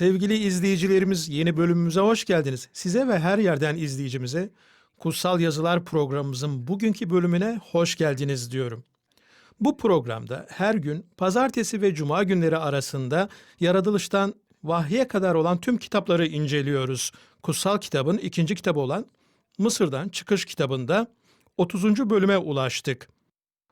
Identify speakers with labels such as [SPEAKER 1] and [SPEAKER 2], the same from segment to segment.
[SPEAKER 1] Sevgili izleyicilerimiz yeni bölümümüze hoş geldiniz. Size ve her yerden izleyicimize Kutsal Yazılar programımızın bugünkü bölümüne hoş geldiniz diyorum. Bu programda her gün pazartesi ve cuma günleri arasında yaratılıştan vahye kadar olan tüm kitapları inceliyoruz. Kutsal kitabın ikinci kitabı olan Mısır'dan Çıkış kitabında 30. bölüme ulaştık.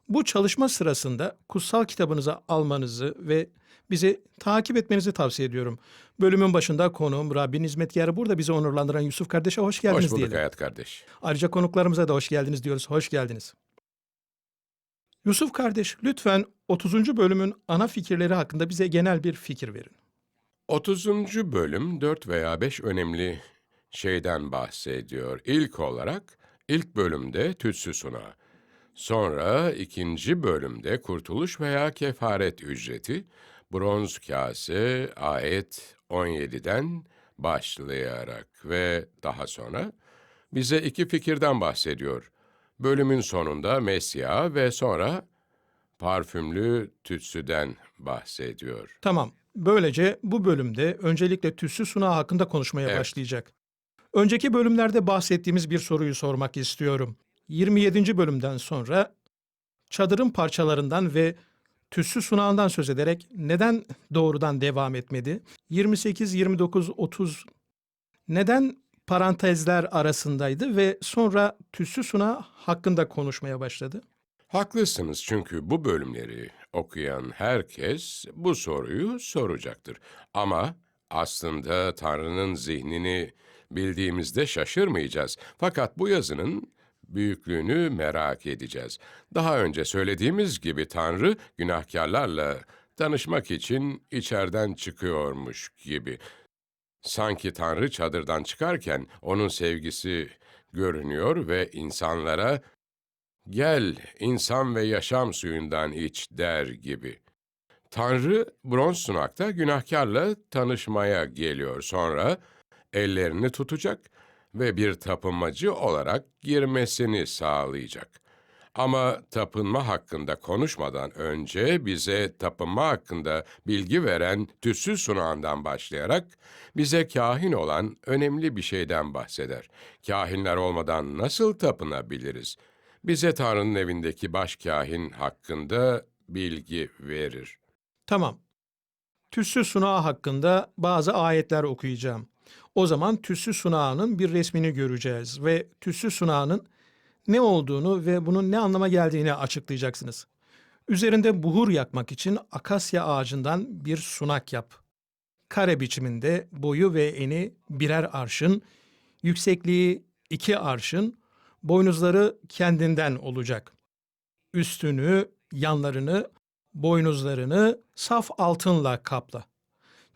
[SPEAKER 1] Bu çalışma sırasında kutsal kitabınızı almanızı ve bizi takip etmenizi tavsiye ediyorum. Bölümün başında konuğum Rabbin hizmetkarı burada bizi onurlandıran Yusuf kardeşe hoş geldiniz
[SPEAKER 2] Hoş bulduk
[SPEAKER 1] diyelim.
[SPEAKER 2] Hayat kardeş.
[SPEAKER 1] Ayrıca konuklarımıza da hoş geldiniz diyoruz. Hoş geldiniz. Yusuf kardeş lütfen 30. bölümün ana fikirleri hakkında bize genel bir fikir verin.
[SPEAKER 2] 30. bölüm 4 veya 5 önemli şeyden bahsediyor. İlk olarak ilk bölümde tütsü. Sonra ikinci bölümde kurtuluş veya kefaret ücreti, bronz kase ayet 17'den başlayarak ve daha sonra bize iki fikirden bahsediyor. Bölümün sonunda Mesya ve sonra parfümlü tütsüden bahsediyor.
[SPEAKER 1] Tamam. Böylece bu bölümde öncelikle tütsü sunağı hakkında konuşmaya
[SPEAKER 2] Evet.
[SPEAKER 1] başlayacak. Önceki bölümlerde bahsettiğimiz bir soruyu sormak istiyorum. 27. bölümden sonra çadırın parçalarından ve tütsü sunağından söz ederek neden doğrudan devam etmedi? 28, 29, 30 neden parantezler arasındaydı ve sonra tütsü sunağı hakkında konuşmaya başladı?
[SPEAKER 2] Haklısınız çünkü bu bölümleri okuyan herkes bu soruyu soracaktır. Ama aslında Tanrı'nın zihnini bildiğimizde şaşırmayacağız. Fakat bu yazının büyüklüğünü merak edeceğiz. Daha önce söylediğimiz gibi Tanrı günahkarlarla tanışmak için içeriden çıkıyormuş gibi. Sanki Tanrı çadırdan çıkarken onun sevgisi görünüyor ve insanlara Gel insan ve yaşam suyundan iç der gibi. Tanrı bronz sunakta günahkarla tanışmaya geliyor. Sonra ellerini tutacak ve bir tapınmacı olarak girmesini sağlayacak. Ama tapınma hakkında konuşmadan önce bize tapınma hakkında bilgi veren tütsü sunağından başlayarak bize kahin olan önemli bir şeyden bahseder. Kahinler olmadan nasıl tapınabiliriz? Bize Tanrı'nın evindeki başkahin hakkında bilgi verir.
[SPEAKER 1] Tamam. Tüssü sunağı hakkında bazı ayetler okuyacağım. O zaman tüssü sunağının bir resmini göreceğiz ve tüssü sunağının ne olduğunu ve bunun ne anlama geldiğini açıklayacaksınız. Üzerinde buhur yakmak için akasya ağacından bir sunak yap. Kare biçiminde boyu ve eni birer arşın, yüksekliği iki arşın, boynuzları kendinden olacak. Üstünü, yanlarını, boynuzlarını saf altınla kapla.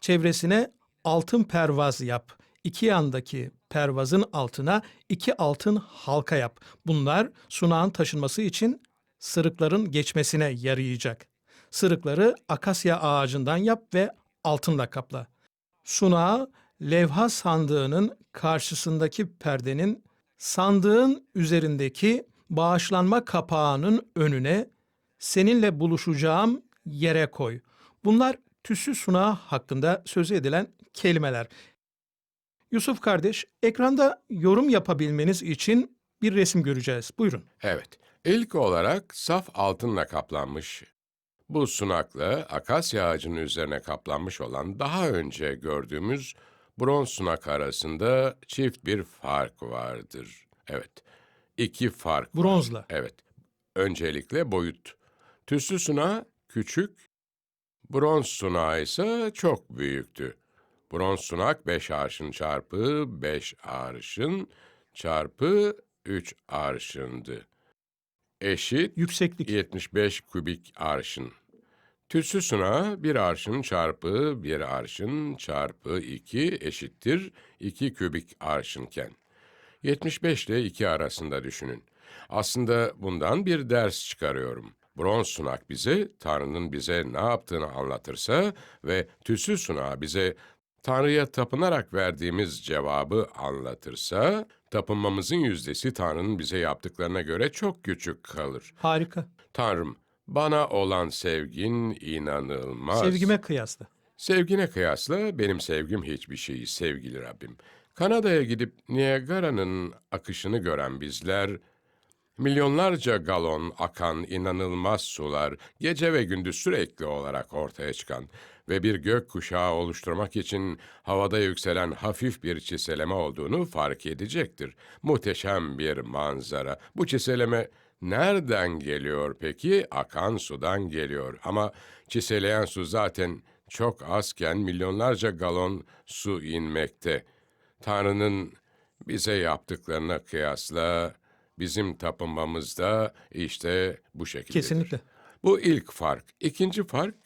[SPEAKER 1] Çevresine altın pervaz yap. İki yandaki pervazın altına iki altın halka yap. Bunlar sunağın taşınması için sırıkların geçmesine yarayacak. Sırıkları akasya ağacından yap ve altınla kapla. Sunağı levha sandığının karşısındaki perdenin sandığın üzerindeki bağışlanma kapağının önüne seninle buluşacağım yere koy. Bunlar tüsü sunağı hakkında söz edilen kelimeler. Yusuf kardeş, ekranda yorum yapabilmeniz için bir resim göreceğiz. Buyurun.
[SPEAKER 2] Evet, ilk olarak saf altınla kaplanmış. Bu sunakla akasya ağacının üzerine kaplanmış olan daha önce gördüğümüz bronz sunak arasında çift bir fark vardır. Evet, iki fark var.
[SPEAKER 1] Bronzla.
[SPEAKER 2] Evet, öncelikle boyut. Tüslü sunağı küçük, bronz sunağı ise çok büyüktü. Bronz sunak 5 arşın çarpı 5 arşın çarpı 3 arşındı. Eşit
[SPEAKER 1] Yükseklik.
[SPEAKER 2] 75 kubik arşın. Tütsü sunağı bir arşın çarpı bir arşın çarpı 2 eşittir 2 kübik arşınken. 75 ile 2 arasında düşünün. Aslında bundan bir ders çıkarıyorum. Bronz sunak bize Tanrı'nın bize ne yaptığını anlatırsa ve tütsü sunağı bize Tanrı'ya tapınarak verdiğimiz cevabı anlatırsa, tapınmamızın yüzdesi Tanrı'nın bize yaptıklarına göre çok küçük kalır.
[SPEAKER 1] Harika.
[SPEAKER 2] Tanrım, bana olan sevgin inanılmaz.
[SPEAKER 1] Sevgime kıyasla.
[SPEAKER 2] Sevgine kıyasla benim sevgim hiçbir şey sevgili Rabbim. Kanada'ya gidip Niagara'nın akışını gören bizler, milyonlarca galon akan inanılmaz sular gece ve gündüz sürekli olarak ortaya çıkan ve bir gök kuşağı oluşturmak için havada yükselen hafif bir çiseleme olduğunu fark edecektir. Muhteşem bir manzara. Bu çiseleme nereden geliyor peki? Akan sudan geliyor. Ama çiseleyen su zaten çok azken milyonlarca galon su inmekte. Tanrı'nın bize yaptıklarına kıyasla bizim tapınmamızda işte bu şekilde.
[SPEAKER 1] Kesinlikle.
[SPEAKER 2] Bu ilk fark. İkinci fark,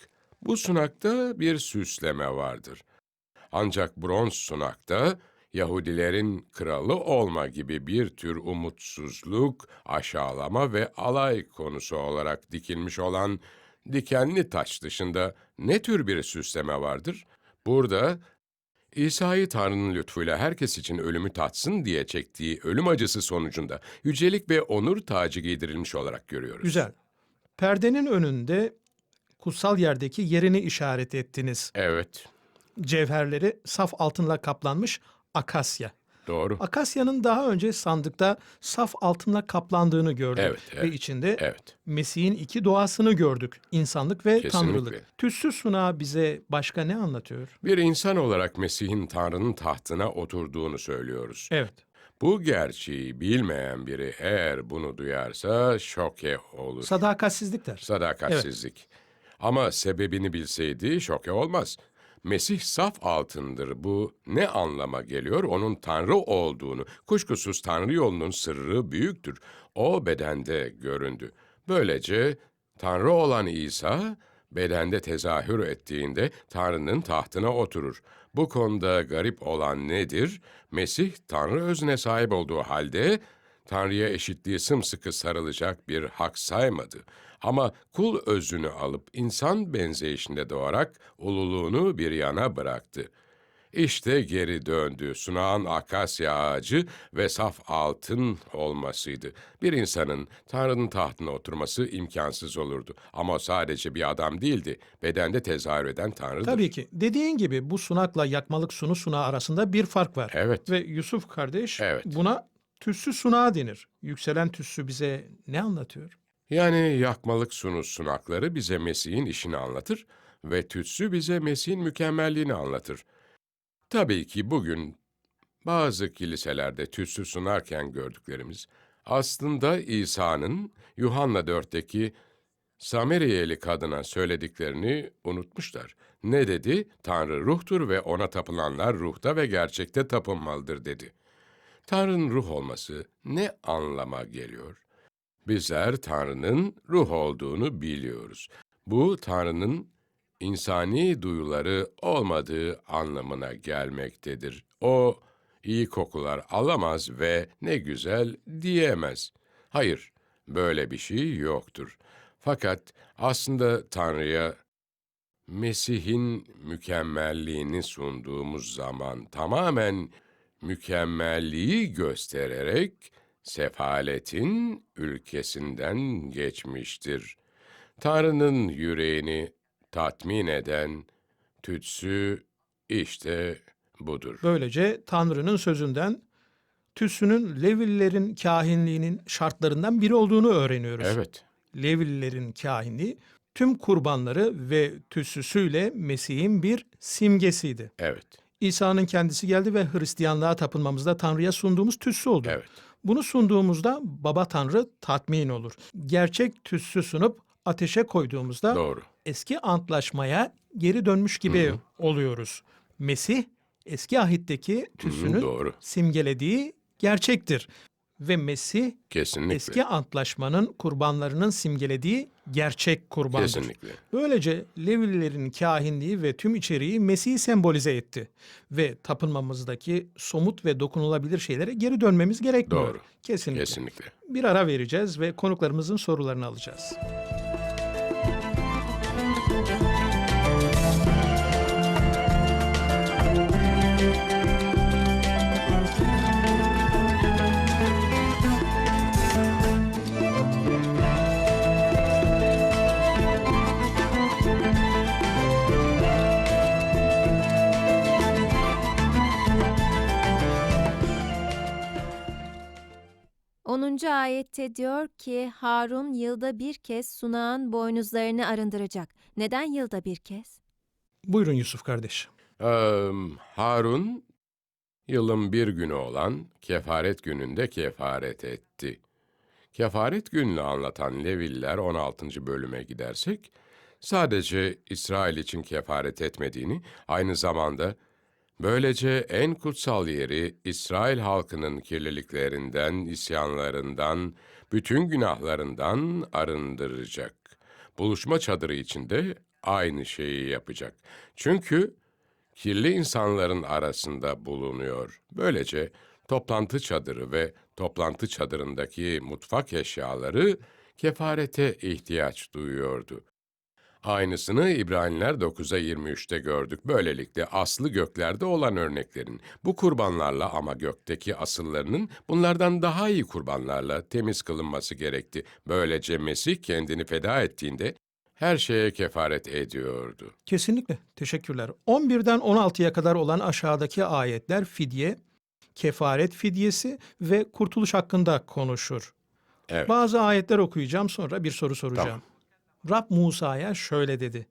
[SPEAKER 2] bu sunakta bir süsleme vardır. Ancak bronz sunakta Yahudilerin kralı olma gibi bir tür umutsuzluk, aşağılama ve alay konusu olarak dikilmiş olan dikenli taç dışında ne tür bir süsleme vardır? Burada İsa'yı Tanrı'nın lütfuyla herkes için ölümü tatsın diye çektiği ölüm acısı sonucunda yücelik ve onur tacı giydirilmiş olarak görüyoruz.
[SPEAKER 1] Güzel. Perdenin önünde kutsal yerdeki yerini işaret ettiniz.
[SPEAKER 2] Evet,
[SPEAKER 1] Cevherleri saf altınla kaplanmış akasya.
[SPEAKER 2] doğru.
[SPEAKER 1] Akasyanın daha önce sandıkta saf altınla kaplandığını gördük.
[SPEAKER 2] Evet,
[SPEAKER 1] Ve
[SPEAKER 2] evet,
[SPEAKER 1] içinde
[SPEAKER 2] Evet.
[SPEAKER 1] Mesih'in iki doğasını gördük. İnsanlık ve
[SPEAKER 2] Kesinlikle.
[SPEAKER 1] tanrılık. Tüssü sunağı bize başka ne anlatıyor?
[SPEAKER 2] Bir insan olarak Mesih'in Tanrı'nın tahtına oturduğunu söylüyoruz.
[SPEAKER 1] Evet.
[SPEAKER 2] Bu gerçeği bilmeyen biri eğer bunu duyarsa şoke olur.
[SPEAKER 1] Sadakatsizlik der.
[SPEAKER 2] Sadakatsizlik. Ama sebebini bilseydi şoke olmaz. Mesih saf altındır. Bu ne anlama geliyor? Onun Tanrı olduğunu. Kuşkusuz Tanrı yolunun sırrı büyüktür. O bedende göründü. Böylece Tanrı olan İsa bedende tezahür ettiğinde Tanrı'nın tahtına oturur. Bu konuda garip olan nedir? Mesih Tanrı özüne sahip olduğu halde Tanrı'ya eşitliği sımsıkı sarılacak bir hak saymadı. Ama kul özünü alıp insan benzeyişinde doğarak ululuğunu bir yana bıraktı. İşte geri döndü. Sunağın akasya ağacı ve saf altın olmasıydı. Bir insanın Tanrı'nın tahtına oturması imkansız olurdu. Ama sadece bir adam değildi. Bedende tezahür eden Tanrı'dır.
[SPEAKER 1] Tabii ki. Dediğin gibi bu sunakla yakmalık sunu sunağı arasında bir fark var.
[SPEAKER 2] Evet.
[SPEAKER 1] Ve Yusuf kardeş
[SPEAKER 2] Evet.
[SPEAKER 1] buna tüssü sunağı denir. Yükselen tüssü bize ne anlatıyor?
[SPEAKER 2] Yani yakmalık sunu sunakları bize Mesih'in işini anlatır ve tütsü bize Mesih'in mükemmelliğini anlatır. Tabii ki bugün bazı kiliselerde tütsü sunarken gördüklerimiz aslında İsa'nın Yuhanna 4'teki Sameriyeli kadına söylediklerini unutmuşlar. Ne dedi? Tanrı ruhtur ve ona tapılanlar ruhta ve gerçekte tapınmalıdır dedi. Tanrı'nın ruh olması ne anlama geliyor? Bizler Tanrı'nın ruh olduğunu biliyoruz. Bu Tanrı'nın insani duyuları olmadığı anlamına gelmektedir. O iyi kokular alamaz ve ne güzel diyemez. Hayır, böyle bir şey yoktur. Fakat aslında Tanrı'ya Mesih'in mükemmelliğini sunduğumuz zaman tamamen mükemmelliği göstererek sefaletin ülkesinden geçmiştir. Tanrı'nın yüreğini tatmin eden tütsü işte budur.
[SPEAKER 1] Böylece Tanrı'nın sözünden tüssünün Levililerin kahinliğinin şartlarından biri olduğunu öğreniyoruz.
[SPEAKER 2] Evet,
[SPEAKER 1] Levililerin kahinliği tüm kurbanları ve tüssüsüyle Mesih'in bir simgesiydi.
[SPEAKER 2] evet.
[SPEAKER 1] İsa'nın kendisi geldi ve Hristiyanlığa tapınmamızda Tanrı'ya sunduğumuz tütsü oldu.
[SPEAKER 2] Evet.
[SPEAKER 1] Bunu sunduğumuzda Baba Tanrı tatmin olur. Gerçek tütsü sunup ateşe koyduğumuzda
[SPEAKER 2] Doğru.
[SPEAKER 1] eski antlaşmaya geri dönmüş gibi oluyoruz. Mesih eski ahitteki tütsünün
[SPEAKER 2] doğru.
[SPEAKER 1] simgelediği gerçektir. Ve Mesih
[SPEAKER 2] Kesinlikle.
[SPEAKER 1] eski antlaşmanın kurbanlarının simgelediği gerçek kurbandır.
[SPEAKER 2] Kesinlikle.
[SPEAKER 1] Böylece Levililerin kahinliği ve tüm içeriği Mesih'i sembolize etti. Ve tapınmamızdaki somut ve dokunulabilir şeylere geri dönmemiz gerekmiyor.
[SPEAKER 2] Doğru.
[SPEAKER 1] Kesinlikle.
[SPEAKER 2] Kesinlikle.
[SPEAKER 1] Bir ara vereceğiz ve konuklarımızın sorularını alacağız.
[SPEAKER 3] Onuncu ayette diyor ki Harun yılda bir kez sunağın boynuzlarını arındıracak. Neden yılda bir kez?
[SPEAKER 1] Buyurun Yusuf kardeş.
[SPEAKER 2] Eee, Harun yılın bir günü olan kefaret gününde kefaret etti. Kefaret gününü anlatan Leviller 16. bölüme gidersek, sadece İsrail için kefaret etmediğini, aynı zamanda böylece en kutsal yeri İsrail halkının kirliliklerinden, isyanlarından, bütün günahlarından arındıracak. Buluşma çadırı içinde aynı şeyi yapacak. Çünkü kirli insanların arasında bulunuyor. Böylece toplantı çadırı ve toplantı çadırındaki mutfak eşyaları kefarete ihtiyaç duyuyordu. Aynısını İbraniler 9'a 23'te gördük. Böylelikle aslı göklerde olan örneklerin bu kurbanlarla ama gökteki asıllarının bunlardan daha iyi kurbanlarla temiz kılınması gerekti. Böylece Mesih kendini feda ettiğinde her şeye kefaret ediyordu.
[SPEAKER 1] Kesinlikle. Teşekkürler. 11'den 16'ya kadar olan aşağıdaki ayetler fidye, kefaret fidyesi ve kurtuluş hakkında konuşur.
[SPEAKER 2] Evet.
[SPEAKER 1] Bazı ayetler okuyacağım sonra bir soru soracağım. Rab Musa'ya şöyle dedi.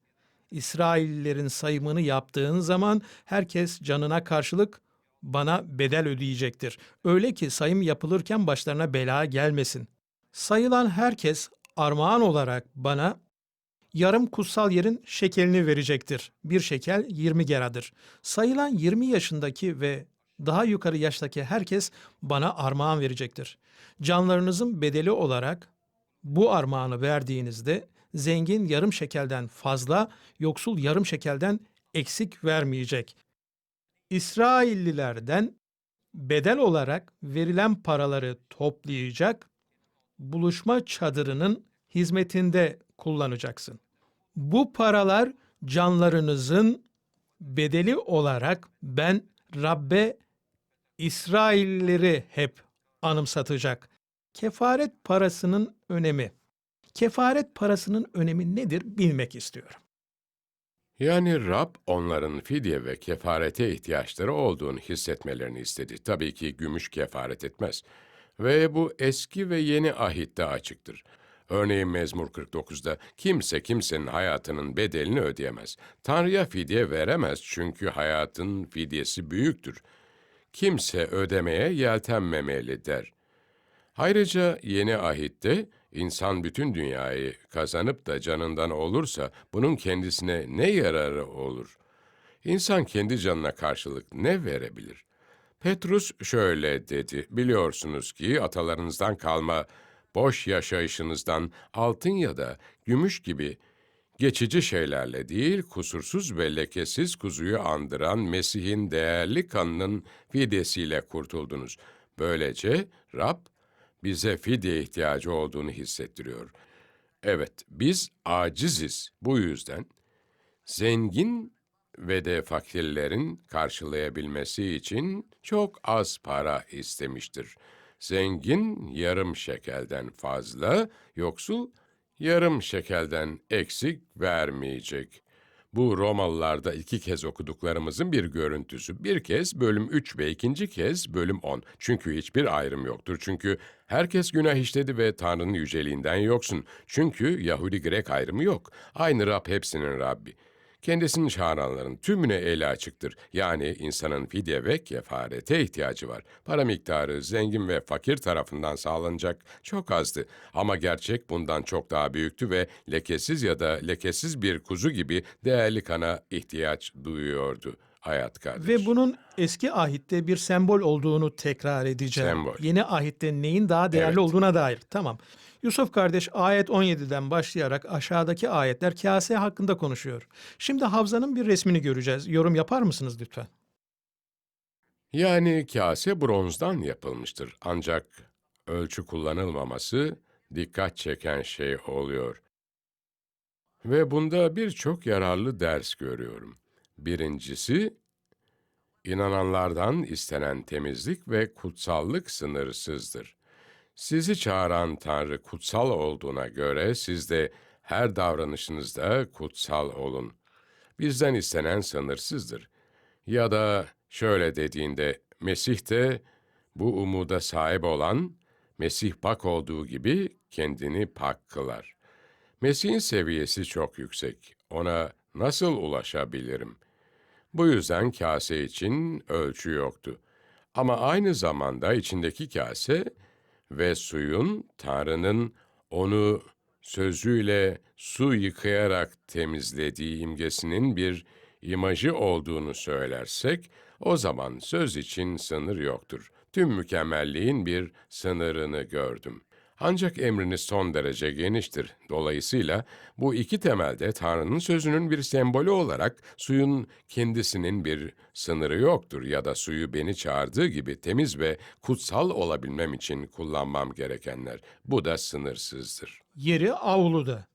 [SPEAKER 1] İsraillilerin sayımını yaptığın zaman herkes canına karşılık bana bedel ödeyecektir. Öyle ki sayım yapılırken başlarına bela gelmesin. Sayılan herkes armağan olarak bana yarım kutsal yerin şekelini verecektir. Bir şekel 20 geradır. Sayılan 20 yaşındaki ve daha yukarı yaştaki herkes bana armağan verecektir. Canlarınızın bedeli olarak bu armağanı verdiğinizde zengin yarım şekelden fazla, yoksul yarım şekelden eksik vermeyecek. İsraillilerden bedel olarak verilen paraları toplayacak, buluşma çadırının hizmetinde kullanacaksın. Bu paralar canlarınızın bedeli olarak ben Rabbe İsraillileri hep anımsatacak. Kefaret parasının önemi. Kefaret parasının önemi nedir bilmek istiyorum.
[SPEAKER 2] Yani Rab onların fidye ve kefarete ihtiyaçları olduğunu hissetmelerini istedi. Tabii ki gümüş kefaret etmez. Ve bu eski ve yeni ahitte açıktır. Örneğin Mezmur 49'da kimse kimsenin hayatının bedelini ödeyemez. Tanrı'ya fidye veremez çünkü hayatın fidyesi büyüktür. Kimse ödemeye yeltenmemeli der. Ayrıca yeni ahitte insan bütün dünyayı kazanıp da canından olursa bunun kendisine ne yararı olur? İnsan kendi canına karşılık ne verebilir? Petrus şöyle dedi, biliyorsunuz ki atalarınızdan kalma boş yaşayışınızdan altın ya da gümüş gibi geçici şeylerle değil, kusursuz ve lekesiz kuzuyu andıran Mesih'in değerli kanının fidyesiyle kurtuldunuz. Böylece Rab bize fidye ihtiyacı olduğunu hissettiriyor. Evet, biz aciziz. Bu yüzden zengin ve de fakirlerin karşılayabilmesi için çok az para istemiştir. Zengin yarım şekelden fazla, yoksul yarım şekelden eksik vermeyecek. Bu Romalılarda iki kez okuduklarımızın bir görüntüsü. Bir kez bölüm 3 ve ikinci kez bölüm 10. Çünkü hiçbir ayrım yoktur. Çünkü herkes günah işledi ve Tanrı'nın yüceliğinden yoksun. Çünkü Yahudi-Grek ayrımı yok. Aynı Rab hepsinin Rabbi. Kendisini çağıranların tümüne eli açıktır. Yani insanın fidye ve kefarete ihtiyacı var. Para miktarı zengin ve fakir tarafından sağlanacak çok azdı. Ama gerçek bundan çok daha büyüktü ve lekesiz ya da lekesiz bir kuzu gibi değerli kana ihtiyaç duyuyordu hayat kardeş.
[SPEAKER 1] Ve bunun eski ahitte bir sembol olduğunu tekrar edeceğim.
[SPEAKER 2] Sembol.
[SPEAKER 1] Yeni ahitte neyin daha değerli
[SPEAKER 2] Evet.
[SPEAKER 1] olduğuna dair. Tamam. Yusuf kardeş ayet 17'den başlayarak aşağıdaki ayetler kase hakkında konuşuyor. Şimdi havzanın bir resmini göreceğiz. Yorum yapar mısınız lütfen?
[SPEAKER 2] Yani kase bronzdan yapılmıştır. Ancak ölçü kullanılmaması dikkat çeken şey oluyor. Ve bunda birçok yararlı ders görüyorum. Birincisi, inananlardan istenen temizlik ve kutsallık sınırsızdır. Sizi çağıran Tanrı kutsal olduğuna göre siz de her davranışınızda kutsal olun. Bizden istenen sınırsızdır. Ya da şöyle dediğinde Mesih de bu umuda sahip olan Mesih pak olduğu gibi kendini pak kılar. Mesih'in seviyesi çok yüksek. Ona nasıl ulaşabilirim? Bu yüzden kase için ölçü yoktu. Ama aynı zamanda içindeki kase ve suyun Tanrı'nın onu sözüyle su yıkayarak temizlediği imgesinin bir imajı olduğunu söylersek, o zaman söz için sınır yoktur. Tüm mükemmelliğin bir sınırını gördüm. Ancak emriniz son derece geniştir. Dolayısıyla bu iki temelde Tanrı'nın sözünün bir sembolü olarak suyun kendisinin bir sınırı yoktur ya da suyu beni çağırdığı gibi temiz ve kutsal olabilmem için kullanmam gerekenler. Bu da sınırsızdır.
[SPEAKER 1] Yeri avluda.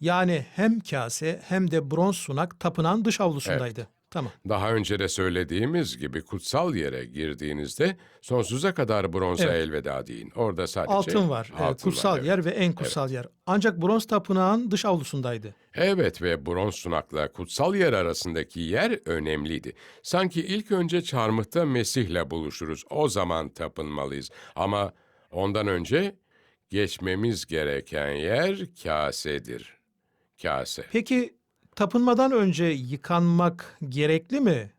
[SPEAKER 1] Yani hem kase hem de bronz sunak tapınan dış avlusundaydı. Tamam.
[SPEAKER 2] Daha önce de söylediğimiz gibi kutsal yere girdiğinizde sonsuza kadar bronza
[SPEAKER 1] Evet.
[SPEAKER 2] elveda deyin. Orada sadece
[SPEAKER 1] Altın var. Evet,
[SPEAKER 2] altın var,
[SPEAKER 1] kutsal
[SPEAKER 2] evet.
[SPEAKER 1] yer ve en kutsal yer. Ancak bronz tapınağın dış avlusundaydı.
[SPEAKER 2] Evet ve bronz sunakla kutsal yer arasındaki yer önemliydi. Sanki ilk önce çarmıhta Mesih'le buluşuruz. O zaman tapınmalıyız. Ama ondan önce geçmemiz gereken yer kasedir. Kase.
[SPEAKER 1] Peki tapınmadan önce yıkanmak gerekli mi?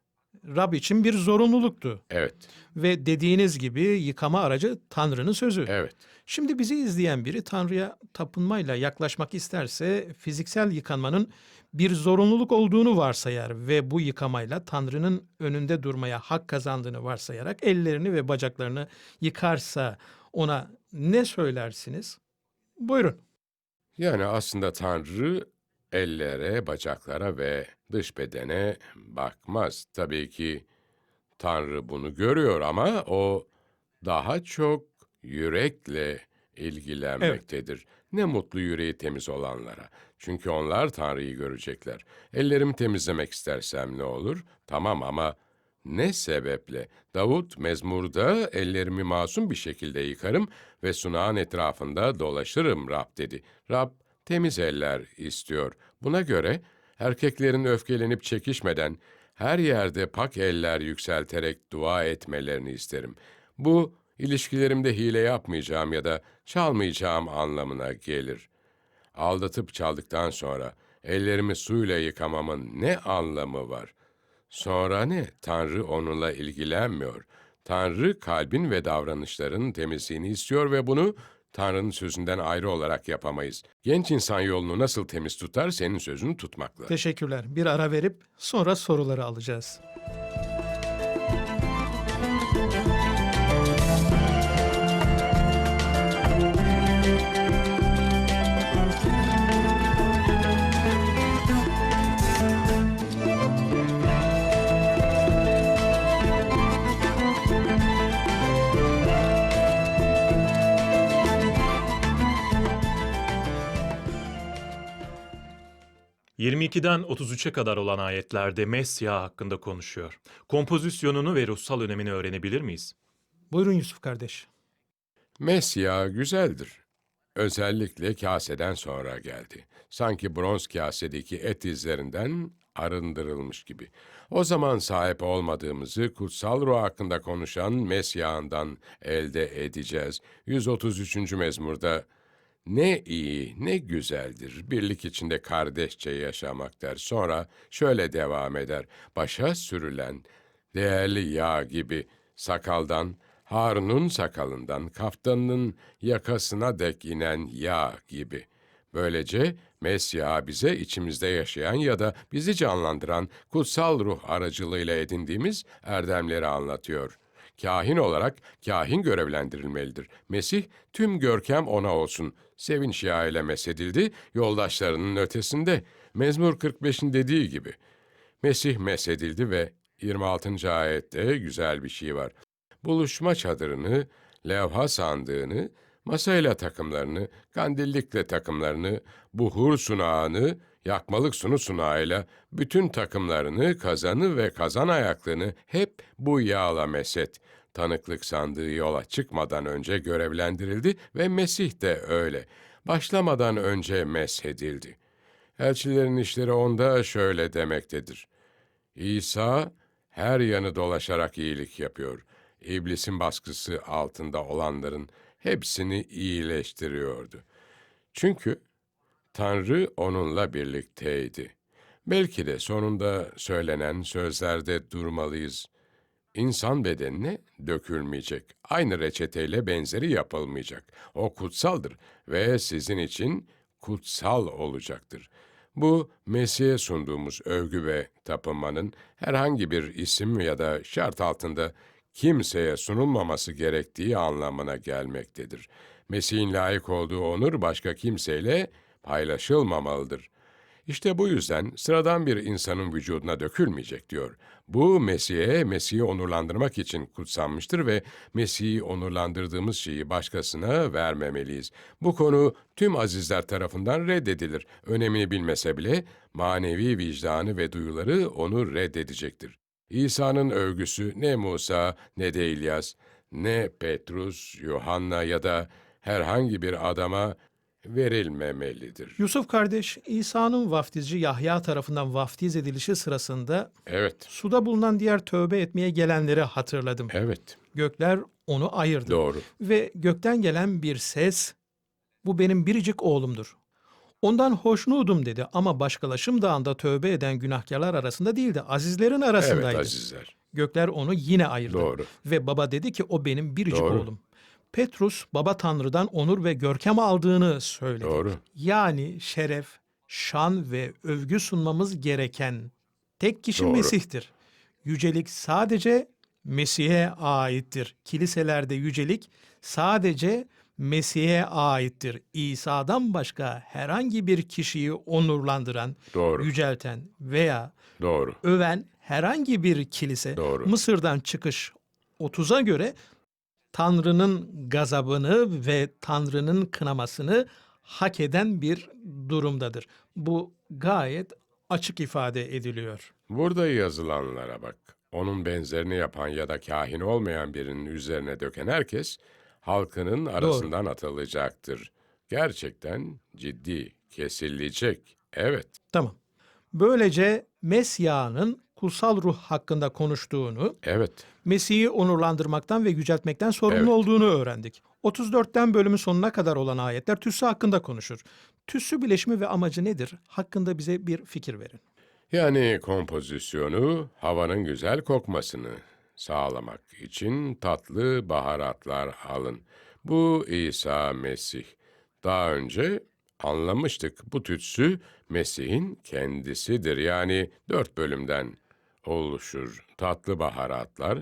[SPEAKER 1] Rab için bir zorunluluktu.
[SPEAKER 2] Evet,
[SPEAKER 1] Ve dediğiniz gibi yıkama aracı Tanrı'nın sözü.
[SPEAKER 2] evet.
[SPEAKER 1] Şimdi bizi izleyen biri Tanrı'ya tapınmayla yaklaşmak isterse fiziksel yıkanmanın bir zorunluluk olduğunu varsayar ve bu yıkamayla Tanrı'nın önünde durmaya hak kazandığını varsayarak ellerini ve bacaklarını yıkarsa ona ne söylersiniz? Buyurun.
[SPEAKER 2] Yani aslında Tanrı ellere, bacaklara ve dış bedene bakmaz. Tabii ki Tanrı bunu görüyor ama o daha çok yürekle ilgilenmektedir. Ne mutlu yüreği temiz olanlara. Çünkü onlar Tanrı'yı görecekler. Ellerimi temizlemek istersem ne olur? Tamam ama ne sebeple? Davut mezmurda ellerimi masum bir şekilde yıkarım ve sunağın etrafında dolaşırım Rab dedi. Rab temiz eller istiyor. Buna göre erkeklerin öfkelenip çekişmeden her yerde pak eller yükselterek dua etmelerini isterim. Bu ilişkilerimde hile yapmayacağım ya da çalmayacağım anlamına gelir. Aldatıp çaldıktan sonra ellerimi suyla yıkamamın ne anlamı var? Sonra ne? Tanrı onunla ilgilenmiyor. Tanrı kalbin ve davranışların temizliğini istiyor ve bunu Tanrı'nın sözünden ayrı olarak yapamayız. Genç insan yolunu nasıl temiz tutar? Senin sözünü tutmakla.
[SPEAKER 1] Teşekkürler. Bir ara verip sonra soruları alacağız.
[SPEAKER 4] ...22'den 33'e kadar olan ayetlerde Mesya hakkında konuşuyor. Kompozisyonunu ve ruhsal önemini öğrenebilir miyiz?
[SPEAKER 1] Buyurun Yusuf kardeş.
[SPEAKER 2] Mesya güzeldir. Özellikle kaseden sonra geldi. Sanki bronz kasedeki et izlerinden arındırılmış gibi. O zaman sahip olmadığımızı kutsal ruh hakkında konuşan Mesya'ndan elde edeceğiz. 133. mezmurda Ne iyi, ne güzeldir. Birlik içinde kardeşçe yaşamak der. Sonra şöyle devam eder. Başa sürülen değerli yağ gibi sakaldan, Harun'un sakalından, kaftanının yakasına dek inen yağ gibi. Böylece Mesya bize içimizde yaşayan ya da bizi canlandıran kutsal ruh aracılığıyla edindiğimiz erdemleri anlatıyor. Kahin olarak kahin görevlendirilmelidir. Mesih tüm görkem ona olsun. Sevinç yağı ile mesedildi, yoldaşlarının ötesinde. Mezmur 45'in dediği gibi. Mesih mesedildi ve 26. ayette güzel bir şey var. Buluşma çadırını, levha sandığını, masayla takımlarını, kandillikle takımlarını, buhur sunağını, yakmalık sunu sunağıyla bütün takımlarını, kazanı ve kazan ayaklığını hep bu yağla meset. Tanıklık sandığı yola çıkmadan önce görevlendirildi ve Mesih de öyle. Başlamadan önce meshedildi. Elçilerin işleri onda şöyle demektedir. İsa her yanı dolaşarak iyilik yapıyor. İblisin baskısı altında olanların hepsini iyileştiriyordu. Çünkü Tanrı onunla birlikteydi. Belki de sonunda söylenen sözlerde durmalıyız. İnsan bedenine dökülmeyecek. Aynı reçeteyle benzeri yapılmayacak. O kutsaldır ve sizin için kutsal olacaktır. Bu Mesih'e sunduğumuz övgü ve tapınmanın herhangi bir isim ya da şart altında kimseye sunulmaması gerektiği anlamına gelmektedir. Mesih'in layık olduğu onur başka kimseyle paylaşılmamalıdır. İşte bu yüzden sıradan bir insanın vücuduna dökülmeyecek diyor. Bu Mesih'e, Mesih'i onurlandırmak için kutsanmıştır ve Mesih'i onurlandırdığımız şeyi başkasına vermemeliyiz. Bu konu tüm azizler tarafından reddedilir. Önemini bilmese bile manevi vicdanı ve duyuları onu reddedecektir. İsa'nın övgüsü ne Musa ne de İlyas, ne Petrus, Yuhanna ya da herhangi bir adama verilmemelidir.
[SPEAKER 1] Yusuf kardeş İsa'nın vaftizci Yahya tarafından vaftiz edilişi sırasında
[SPEAKER 2] Evet,
[SPEAKER 1] suda bulunan diğer tövbe etmeye gelenleri hatırladım.
[SPEAKER 2] evet,
[SPEAKER 1] Gökler onu ayırdı.
[SPEAKER 2] doğru.
[SPEAKER 1] Ve gökten gelen bir ses, bu benim biricik oğlumdur. Ondan hoşnutum dedi ama başkalaşım dağında tövbe eden günahkarlar arasında değildi. Azizlerin arasındaydı.
[SPEAKER 2] Evet azizler,
[SPEAKER 1] Gökler onu yine ayırdı.
[SPEAKER 2] doğru.
[SPEAKER 1] Ve baba dedi ki o benim biricik
[SPEAKER 2] Doğru.
[SPEAKER 1] oğlum. Petrus baba Tanrı'dan onur ve görkem aldığını söyledi.
[SPEAKER 2] Doğru.
[SPEAKER 1] Yani şeref, şan ve övgü sunmamız gereken tek kişi
[SPEAKER 2] Doğru.
[SPEAKER 1] Mesih'tir. Yücelik sadece Mesih'e aittir. Kiliselerde yücelik sadece Mesih'e aittir. İsa'dan başka herhangi bir kişiyi onurlandıran,
[SPEAKER 2] Doğru.
[SPEAKER 1] yücelten veya
[SPEAKER 2] Doğru.
[SPEAKER 1] öven herhangi bir kilise
[SPEAKER 2] Doğru.
[SPEAKER 1] Mısır'dan çıkış 30'a göre Tanrı'nın gazabını ve Tanrı'nın kınamasını hak eden bir durumdadır. Bu gayet açık ifade ediliyor.
[SPEAKER 2] Burada yazılanlara bak. Onun benzerini yapan ya da kahin olmayan birinin üzerine döken herkes halkının arasından atılacaktır. Gerçekten ciddi, kesilecek. Evet,
[SPEAKER 1] Tamam. Böylece Mesya'nın kutsal ruh hakkında konuştuğunu,
[SPEAKER 2] evet,
[SPEAKER 1] Mesih'i onurlandırmaktan ve yüceltmekten sorumlu
[SPEAKER 2] Evet.
[SPEAKER 1] olduğunu öğrendik. 34'ten bölümün sonuna kadar olan ayetler tüssü hakkında konuşur. Tüssü bileşimi ve amacı nedir? Hakkında bize bir fikir verin.
[SPEAKER 2] Yani kompozisyonu havanın güzel kokmasını sağlamak için tatlı baharatlar alın. Bu İsa Mesih. Daha önce anlamıştık bu tütsü Mesih'in kendisidir. Yani dört bölümden oluşur. Tatlı baharatlar,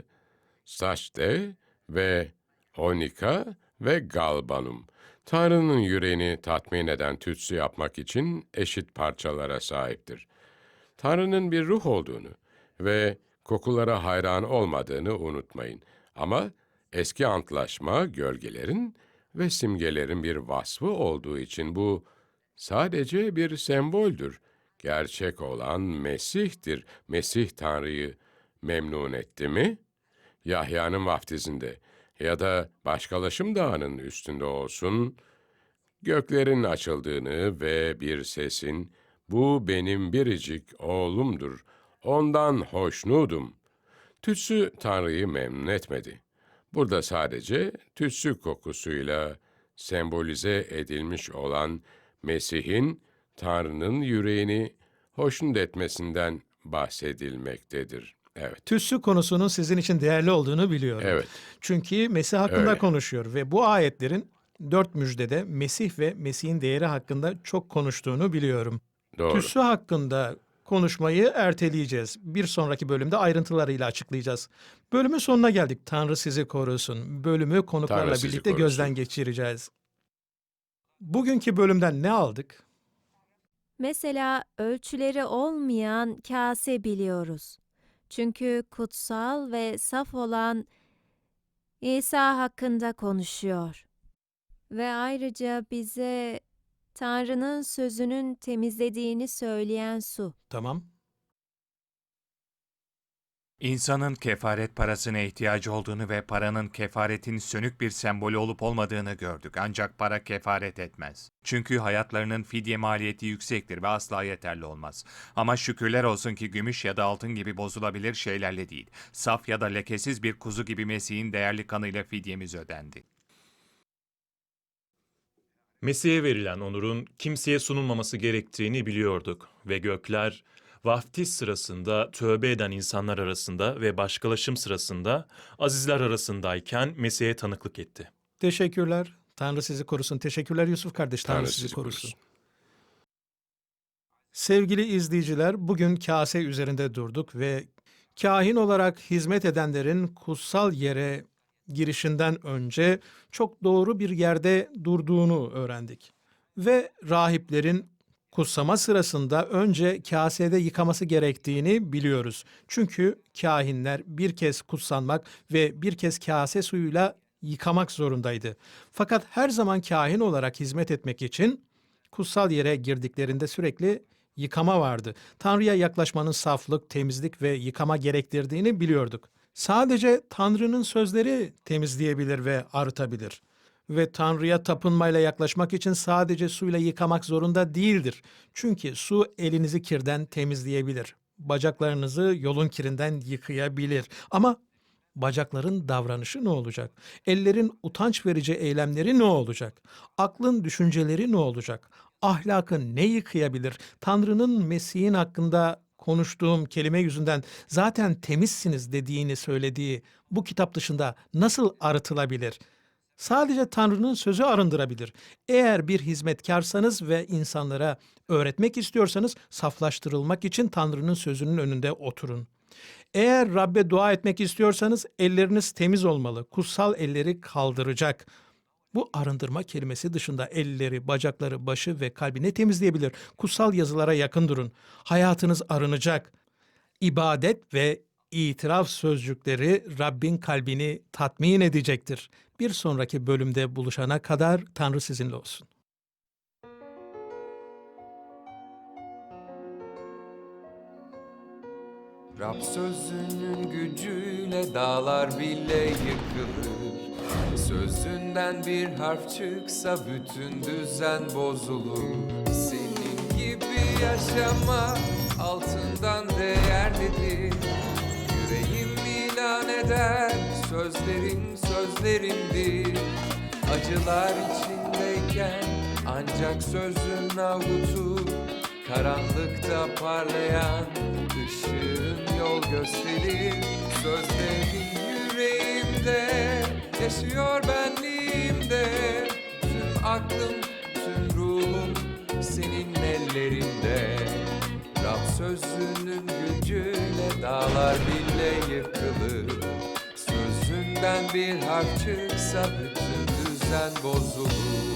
[SPEAKER 2] saçte ve onika ve galbanum. Tanrı'nın yüreğini tatmin eden tütsü yapmak için eşit parçalara sahiptir. Tanrı'nın bir ruh olduğunu ve kokulara hayran olmadığını unutmayın. Ama eski antlaşma gölgelerin ve simgelerin bir vasfı olduğu için bu sadece bir semboldür. Gerçek olan Mesih'tir. Mesih Tanrı'yı memnun etti mi? Yahya'nın vaftizinde ya da başkalaşım dağının üstünde olsun, göklerin açıldığını ve bir sesin bu benim biricik oğlumdur, ondan hoşnudum. Tütsü Tanrı'yı memnun etmedi. Burada sadece tütsü kokusuyla sembolize edilmiş olan Mesih'in Tanrı'nın yüreğini hoşnut etmesinden bahsedilmektedir. Evet,
[SPEAKER 1] Tüssü konusunun sizin için değerli olduğunu biliyorum.
[SPEAKER 2] evet.
[SPEAKER 1] Çünkü Mesih hakkında
[SPEAKER 2] Öyle.
[SPEAKER 1] konuşuyor ve bu ayetlerin dört müjdede Mesih ve Mesih'in değeri hakkında çok konuştuğunu biliyorum.
[SPEAKER 2] Doğru.
[SPEAKER 1] Tüssü hakkında konuşmayı erteleyeceğiz. Bir sonraki bölümde ayrıntılarıyla açıklayacağız. Bölümün sonuna geldik. Tanrı sizi korusun. Bölümü konuklarla
[SPEAKER 2] Tanrı
[SPEAKER 1] birlikte
[SPEAKER 2] korusun.
[SPEAKER 1] gözden geçireceğiz. Bugünkü bölümden ne aldık?
[SPEAKER 3] Mesela ölçüleri olmayan kase biliyoruz. Çünkü kutsal ve saf olan İsa hakkında konuşuyor. Ve ayrıca bize Tanrı'nın sözünün temizlediğini söyleyen su.
[SPEAKER 1] Tamam.
[SPEAKER 5] İnsanın kefaret parasına ihtiyacı olduğunu ve paranın kefaretin sönük bir sembolü olup olmadığını gördük. Ancak para kefaret etmez. Çünkü hayatlarının fidye maliyeti yüksektir ve asla yeterli olmaz. Ama şükürler olsun ki gümüş ya da altın gibi bozulabilir şeylerle değil. Saf ya da lekesiz bir kuzu gibi Mesih'in değerli kanıyla fidyemiz ödendi.
[SPEAKER 4] Mesih'e verilen onurun kimseye sunulmaması gerektiğini biliyorduk ve gökler vaftiz sırasında tövbe eden insanlar arasında ve başkalaşım sırasında azizler arasındayken Mesih'e tanıklık etti.
[SPEAKER 1] Teşekkürler. Tanrı sizi korusun. Teşekkürler Yusuf kardeş. Tanrı,
[SPEAKER 2] Tanrı
[SPEAKER 1] sizi,
[SPEAKER 2] sizi
[SPEAKER 1] korusun.
[SPEAKER 2] korusun.
[SPEAKER 1] Sevgili izleyiciler, bugün kase üzerinde durduk ve kahin olarak hizmet edenlerin kutsal yere girişinden önce çok doğru bir yerde durduğunu öğrendik. Ve rahiplerin kutsama sırasında önce kasede yıkaması gerektiğini biliyoruz. Çünkü kahinler bir kez kutsanmak ve bir kez kase suyuyla yıkamak zorundaydı. Fakat her zaman kahin olarak hizmet etmek için kutsal yere girdiklerinde sürekli yıkama vardı. Tanrı'ya yaklaşmanın saflık, temizlik ve yıkama gerektirdiğini biliyorduk. Sadece Tanrı'nın sözleri temizleyebilir ve arıtabilir. Ve Tanrı'ya tapınmayla yaklaşmak için sadece suyla yıkamak zorunda değildir. Çünkü su elinizi kirden temizleyebilir. Bacaklarınızı yolun kirinden yıkayabilir. Ama bacakların davranışı ne olacak? Ellerin utanç verici eylemleri ne olacak? Aklın düşünceleri ne olacak? Ahlakın ne yıkayabilir? Tanrı'nın Mesih'in hakkında konuştuğum kelime yüzünden zaten temizsiniz dediğini söylediği bu kitap dışında nasıl arıtılabilir? Sadece Tanrı'nın sözü arındırabilir. Eğer bir hizmetkarsanız ve insanlara öğretmek istiyorsanız saflaştırılmak için Tanrı'nın sözünün önünde oturun. Eğer Rabbe dua etmek istiyorsanız elleriniz temiz olmalı. Kutsal elleri kaldıracak. Bu arındırma kelimesi dışında elleri, bacakları, başı ve kalbi ne temizleyebilir? Kutsal yazılara yakın durun. Hayatınız arınacak. İbadet ve itiraf sözcükleri Rabbin kalbini tatmin edecektir. Bir sonraki bölümde buluşana kadar Tanrı sizinle olsun.
[SPEAKER 6] Rab sözünün gücüyle dağlar bile yıkılır. Sözünden bir harf çıksa bütün düzen bozulur. Senin gibi yaşama altından değerlidir. Yüreğim ilan eder sözlerin sözlerimdir Acılar içindeyken ancak sözün avutur Karanlıkta parlayan ışığın yol gösterir Sözlerin yüreğimde yaşıyor benliğimde. Tüm aklım, tüm ruhum senin ellerinde. Rab sözünün gücüyle dağlar bile yıkılır Sözünden bir harf çıksa bütün düzen bozulur